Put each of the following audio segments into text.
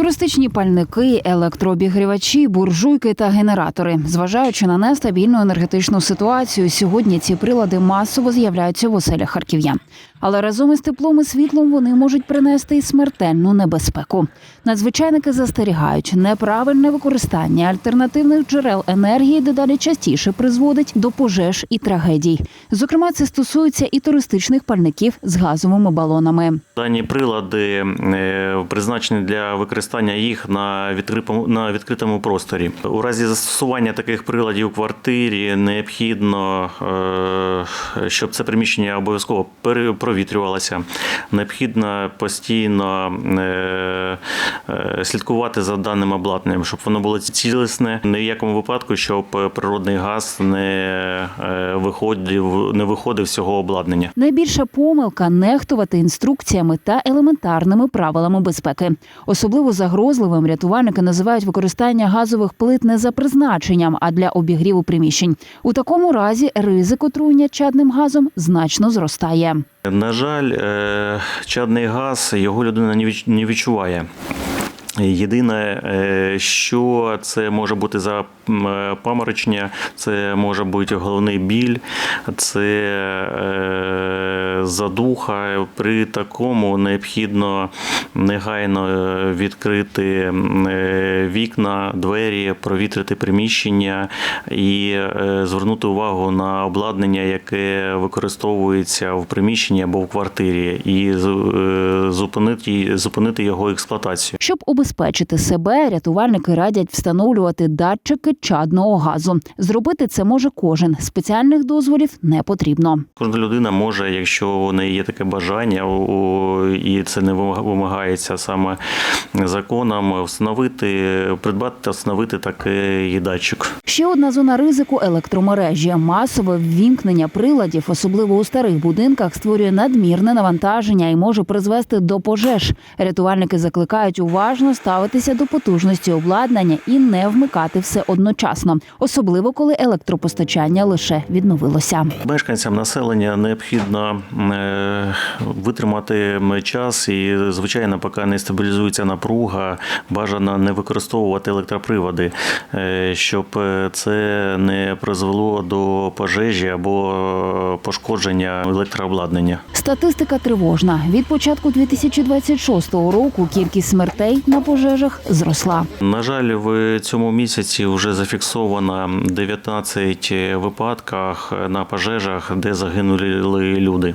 Туристичні пальники, електрообігрівачі, буржуйки та генератори. Зважаючи на нестабільну енергетичну ситуацію, сьогодні ці прилади масово з'являються в оселях харків'ян. Але разом із теплом і світлом вони можуть принести й смертельну небезпеку. Надзвичайники застерігають, неправильне використання альтернативних джерел енергії дедалі частіше призводить до пожеж і трагедій. Зокрема, це стосується і туристичних пальників з газовими балонами. Дані прилади е, призначені для використання їх на відкритому на відкритому просторі. У разі застосування таких приладів у квартирі необхідно, е, щоб це приміщення обов'язково провітрювалося. Необхідно постійно е, е, слідкувати за даним обладнанням, щоб воно було цілісне. Ні в якому випадку, щоб природний газ не виходив, не виходив з цього обладнання. Найбільша помилка нехтувати інструкціями та елементарними правилами безпеки. Особливо загрозливим рятувальники називають використання газових плит не за призначенням, а для обігріву приміщень. У такому разі ризик отруєння чадним газом значно зростає. На жаль, е, чадний газ його людина не відчуває. Єдине, е, що це може бути за е, паморочення, це може бути головний біль, це задуха. При такому необхідно негайно е, відкрити е, вікна, двері, провітрити приміщення і е, звернути увагу на обладнання, яке використовується в приміщенні або в квартирі, і зупинити, зупинити його експлуатацію. Щоб убезпечити себе, рятувальники радять встановлювати датчики чадного газу. Зробити це може кожен. Спеціальних дозволів не потрібно. Кожна людина може, якщо неї є таке бажання, і це не вимаг- вимагається саме законом, встановити, придбати та встановити такий датчик. Ще одна зона ризику електромережі. Масове ввімкнення приладів, особливо у старих будинках, створює надмірне навантаження і може призвести до пожеж. Рятувальники закликають уважно ставитися до потужності обладнання і не вмикати все одночасно, особливо коли електропостачання лише відновилося. Мешканцям населення необхідно витримати час і, звичайно, поки не стабілізується напруга, бажано не використовувати електроприводи, е, щоб е, це не призвело до пожежі або е, пошкодження електрообладнання. Статистика тривожна. Від початку 2026 року кількість смертей на пожежах зросла. На жаль, в цьому місяці вже зафіксовано 19 випадках на пожежах, де загинули люди.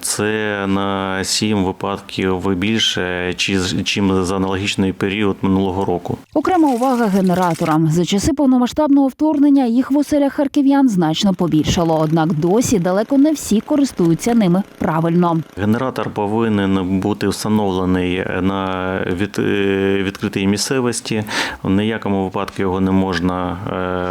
Це на 7 випадків більше, чи- чим за аналогічний період минулого року. Окрема увага генераторам. За часи повномасштабного вторгнення їх в оселях харків'ян значно побільшало. Однак досі далеко не всі користуються ними правильно. Генератор повинен бути встановлений на від, е, відкритій місцевості. В ніякому випадку його не можна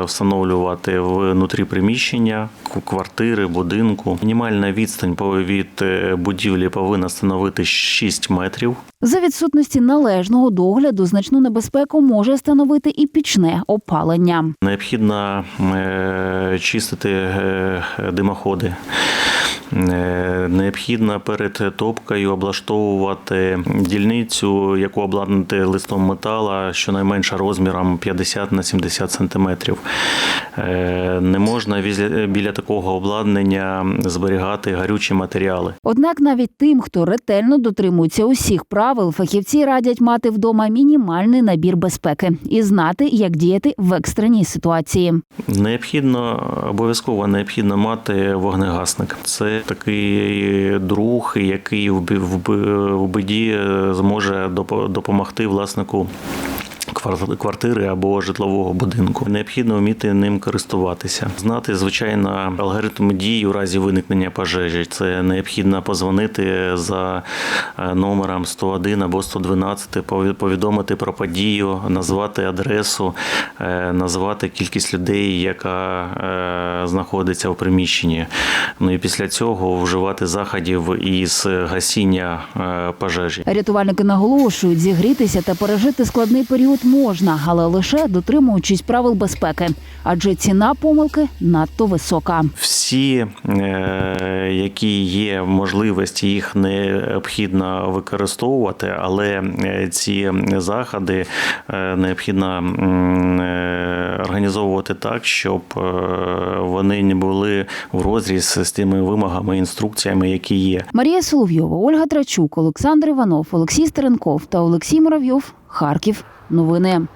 е, встановлювати внутрі приміщення, квартири, будинку. Мінімальна відстань від е, будівлі повинна становити 6 метрів. За відсутності належного догляду значну небезпеку може становити і пічне опалення. Необхідно е, чистити е, димоходи. Е, Необхідно перед топкою облаштовувати дільницю, яку обладнати листом метала, щонайменше розміром 50 на 70 сантиметрів. Не можна біля такого обладнання зберігати гарючі матеріали. Однак навіть тим, хто ретельно дотримується усіх правил, фахівці радять мати вдома мінімальний набір безпеки і знати, як діяти в екстреній ситуації. Необхідно обов'язково необхідно мати вогнегасник. Це такий друг, який в бі- в бі- в біді зможе допомогти власнику. Квар- Квартири або житлового будинку необхідно вміти ним користуватися, знати звичайно алгоритм дій у разі виникнення пожежі. Це необхідно позвонити за е, номером 101 або 112, пові- повідомити про подію, назвати адресу, е, назвати кількість людей, яка е, знаходиться в приміщенні. Ну і після цього вживати заходів із гасіння пожежі. Рятувальники наголошують, зігрітися та пережити складний період можна, але лише дотримуючись правил безпеки, адже ціна помилки надто висока. Всі, е, які є можливості, їх необхідно використовувати, але е, ці заходи е, необхідно організовувати так, щоб е, вони не були в розріз з тими вимогами, інструкціями, які є. Марія Соловйова, Ольга Трачук, Олександр Іванов, Олексій Стеренков та Олексій Муравйов. Харків. Новини.